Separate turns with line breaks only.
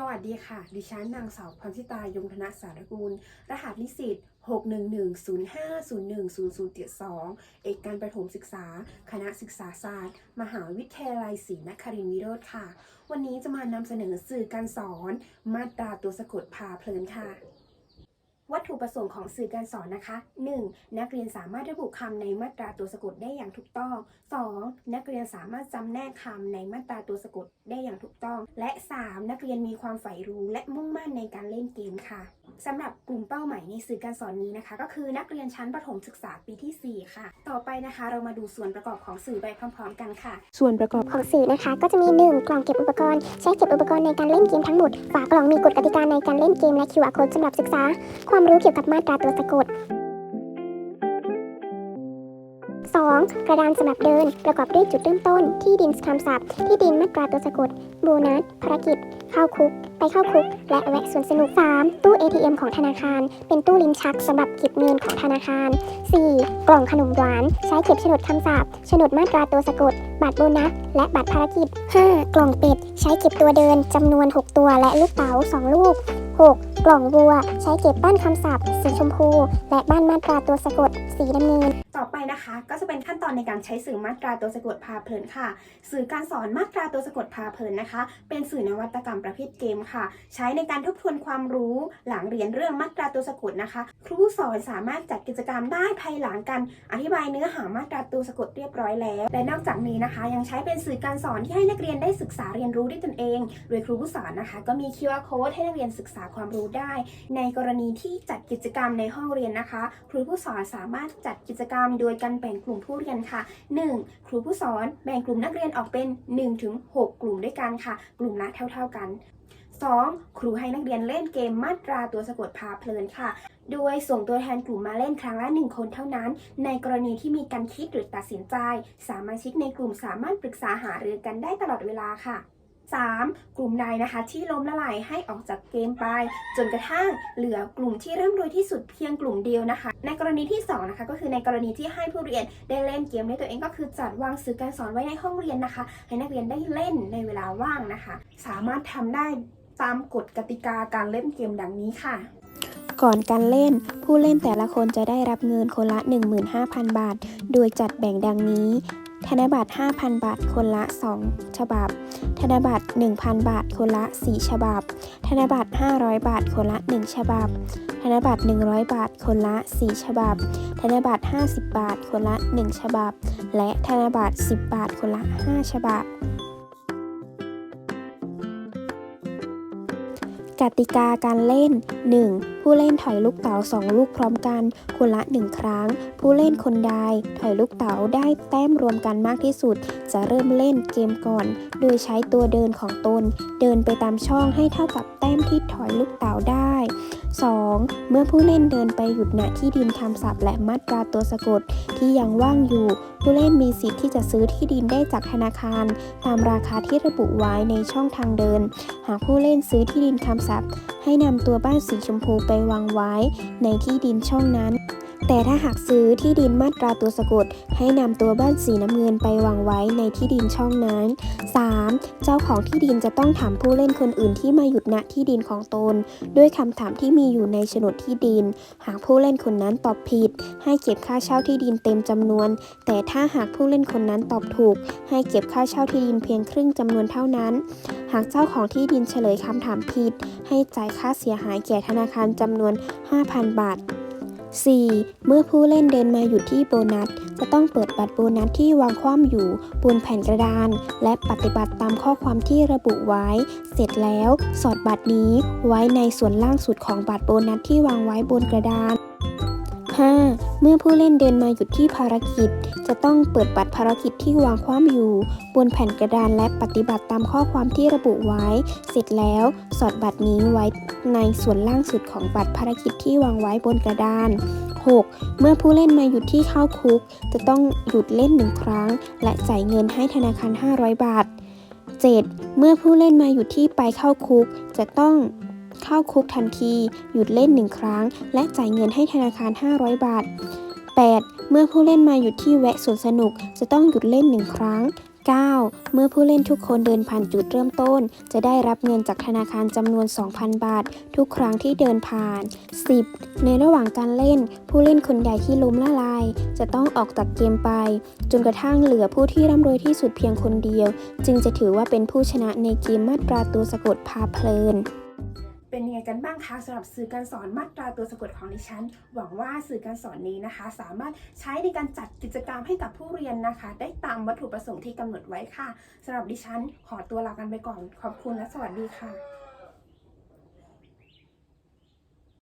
สวัสดีค่ะ ดิฉันนางสาวพรทิตายงธนสารกูล รหัสนิสิต61105010072 เอกการประถมศึกษา คณะศึกษาศาสตร์ มหาวิทยาลัยศรีนครินทร์วิโรธค่ะ วันนี้จะมานำเสนอสื่อการสอน มาตราตัวสะกดพาเพลินค่ะ วัตถุประสงค์ของสื่อการสอนนะคะ 1. นักเรียนสามารถระบุคำในมาตราตัวสะกดได้อย่างถูกต้อง 2. นักเรียนสามารถจำแนกคำในมาตราตัวสะกดได้อย่างถูกต้อง และ 3. นักเรียนมีความใฝ่รู้และมุ่งมั่นในการเล่นเกมค่ะสำหรับกลุ่มเป้าหมายในสื่อการสอนนี้นะคะ ก็คือนักเรียนชั้นประถมศึกษาปีที่ 4 ค่ะ ต่อไปนะคะ เรามาดูส่วนประกอบของสื่อไปพร้อม ๆ กันค่ะ
ส่วนประกอบ
ของสื่อนะคะ ก็จะมี 1 กล่องเก็บอุปกรณ์ใช้เก็บอุปกรณ์ในการเล่นเกมทั้งหมดฝากล่องมีกฎกติกาในการเล่นเกมและ QR code สำหรับศึกษาความความรู้เกี่ยวกับมาตราตัวสะกด 2. กระดานสำหรับเดิน ประกอบด้วยจุดเริ่มต้น ที่ดินคำศัพท์ ที่ดินมาตราตัวสะกดโบนัสภารกิจ เข้าคุก ไปเข้าคุก และแวะสวนสนุก 3. ตู้ ATM ของธนาคาร เป็นตู้ลิ้นชักสำหรับเก็บเงินของธนาคาร 4. กล่องขนมหวาน ใช้เก็บโฉนดคำศัพท์โฉนดมาตราตัวสะกด บัตรโบนัส และบัตรภารกิจ 5. กล่องเป็ด ใช้เก็บตัวเดินจำนวน 6 ตัวและลูกเต๋า2ลูก 6. กล่องบัว ใช้เก็บบ้านคำศัพท์ สีชมพู และบ้านมาตราตัวสะกด สีน้ำเงิน
ต่อไปนะคะ ก็จะเป็นขั้นตอนในการใช้สื่อมาตราตัวสะกดพาเพลินค่ะ สื่อการสอนมาตราตัวสะกดพาเพลินนะคะ เป็นสื่อนวัตกรรมประเภทเกมค่ะ ใช้ในการทบทวนความรู้หลังเรียนเรื่องมาตราตัวสะกดนะคะ ครูสอนสามารถจัดกิจกรรมได้ภายหลังการอธิบายเนื้อหามาตราตัวสะกดเรียบร้อยแล้ว และนอกจากนี้นะคะ ยังใช้เป็นสื่อการสอนที่ให้นักเรียนได้ศึกษาเรียนรู้ด้วยตนเอง โดยครูผู้สอนนะคะ ก็มี QR code ให้นักเรียนศึกษาความรู้ได้ ในกรณีที่จัดกิจกรรมในห้องเรียนนะคะ ครูผู้สอนสามารถจัดกิจกรรมโดยการแบ่งกลุ่มผู้เรียนค่ะ 1. ครูผู้สอนแบ่งกลุ่มนักเรียนออกเป็น 1-6 กลุ่มด้วยกันค่ะ กลุ่มละเท่า ๆกัน 2. ครูให้นักเรียนเล่นเกมมาตราตัวสะกดพาเพลินค่ะ โดยส่งตัวแทนกลุ่มมาเล่นครั้งละ 1 คนเท่านั้น ในกรณีที่มีการคิดหรือตัดสินใจ สามาชิกในกลุ่มสามารถปรึกษาหารือกันได้ตลอดเวลาค่ะ 3. กลุ่มใดนะคะที่ล้มละลายให้ออกจากเกมไป จนกระทั่งเหลือกลุ่มที่ร่ำรวยที่สุดเพียงกลุ่มเดียวนะคะ ในกรณีที่2นะคะก็คือในกรณีที่ให้ผู้เรียนได้เล่นเกมด้วยตัวเองก็คือจัดวางสื่อการสอนไว้ในห้องเรียนนะคะ ให้นักเรียนได้เล่นในเวลาว่างนะคะ สามารถทำได้ตามกฎกติกาการเล่นเกมดังนี้ค่ะ
ก่อนการเล่น ผู้เล่นแต่ละคนจะได้รับเงินคนละ 15,000 บาท โดยจัดแบ่งดังนี้ ธนบัตร 5,000 บาท คนละ 2 ฉบับ ธนบัตร 1,000 บาท คนละ 4 ฉบับ ธนบัตร 500 บาท คนละ 1 ฉบับ ธนบัตร 100 บาท คนละ 4 ฉบับ ธนบัตร 50 บาท คนละ 1 ฉบับ และธนบัตร 10 บาท คนละ 5 ฉบับ กติกาการเล่น 1. ผู้เล่นถอยลูกเต๋า2 ลูกพร้อมกัน คนละ 1 ครั้ง ผู้เล่นคนใดถอยลูกเต๋าได้แต้มรวมกันมากที่สุด จะเริ่มเล่นเกมก่อน โดยใช้ตัวเดินของตน เดินไปตามช่องให้เท่ากับแต้มที่ถอยลูกเต๋าได้ 2. เมื่อผู้เล่นเดินไปหยุดณที่ดินคำศัพท์และมาตราตัวสะกดที่ยังว่างอยู่ ผู้เล่นมีสิทธิ์ที่จะซื้อที่ดินได้จากธนาคาร ตามราคาที่ระบุไว้ในช่องทางเดิน หากผู้เล่นซื้อที่ดินคำศัพท์ ให้นำตัวบ้านสีชมพูไปวางไว้ในที่ดินช่องนั้น แต่ถ้าหากซื้อที่ดินมาตราตัวสะกด ให้นำตัวบ้านสีน้ำเงินไปวางไว้ในที่ดินช่องนั้น 3. เจ้าของที่ดินจะต้องถามผู้เล่นคนอื่นที่มาหยุดณที่ดินของตน ด้วยคำถามที่มีอยู่ในโฉนดที่ดิน หากผู้เล่นคนนั้นตอบผิด ให้เก็บค่าเช่าที่ดินเต็มจำนวน แต่ถ้าหากผู้เล่นคนนั้นตอบถูก ให้เก็บค่าเช่าที่ดินเพียงครึ่งจำนวนเท่านั้น หากเจ้าของที่ดินเฉลยคำถามผิด ให้จ่ายค่าเสียหายแก่ธนาคารจำนวน 5,000 บาท 4. เมื่อผู้เล่นเดินมาหยุดที่โบนัส จะต้องเปิดบัตรโบนัสที่วางคว่ำอยู่บนแผ่นกระดาน และปฏิบัติตามข้อความที่ระบุไว้ เสร็จแล้วสอดบัตรนี้ไว้ในส่วนล่างสุดของบัตรโบนัสที่วางไว้บนกระดาน 5. เมื่อผู้เล่นเดินมาหยุดที่ภารกิจ จะต้องเปิดบัตรภารกิจที่วางคว่ำอยู่ บนแผ่นกระดานและปฏิบัติตามข้อความที่ระบุไว้ เสร็จแล้วสอดบัตรนี้ไว้ในส่วนล่างสุดของบัตรภารกิจที่วางไว้บนกระดาน 6. เมื่อผู้เล่นมาหยุดที่เข้าคุก จะต้องหยุดเล่นหนึ่งครั้ง และจ่ายเงินให้ธนาคาร 500 บาท 7. เมื่อผู้เล่นมาหยุดที่ไปเข้าคุก จะต้อง เข้าคุกทันที หยุดเล่นหนึ่งครั้ง และจ่ายเงินให้ธนาคาร 500 บาท 8. เมื่อผู้เล่นมาหยุดที่แวะสวนสนุก จะต้องหยุดเล่นหนึ่งครั้ง 9. เมื่อผู้เล่นทุกคนเดินผ่านจุดเริ่มต้น จะได้รับเงินจากธนาคารจำนวน 2,000 บาท ทุกครั้งที่เดินผ่าน 10. ในระหว่างการเล่น ผู้เล่นคนใดที่ล้มละลาย จะต้องออกจากเกมไป จนกระทั่งเหลือผู้ที่ร่ำรวยที่สุดเพียงคนเดียว จึงจะถือว่าเป็นผู้ชนะในเกมมาตราตัวสะกดพาเพลิน
กันบ้างคะสำหรับสื่อการสอนมาตราตัวสะกดของดิฉัน หวังว่าสื่อการสอนนี้นะคะ สามารถใช้ในการจัดกิจกรรมให้กับผู้เรียนนะคะ ได้ตามวัตถุประสงค์ที่กำหนดไว้ค่ะสำหรับดิฉัน ขอตัวลากันไปก่อน ขอบคุณและสวัสดีค่ะ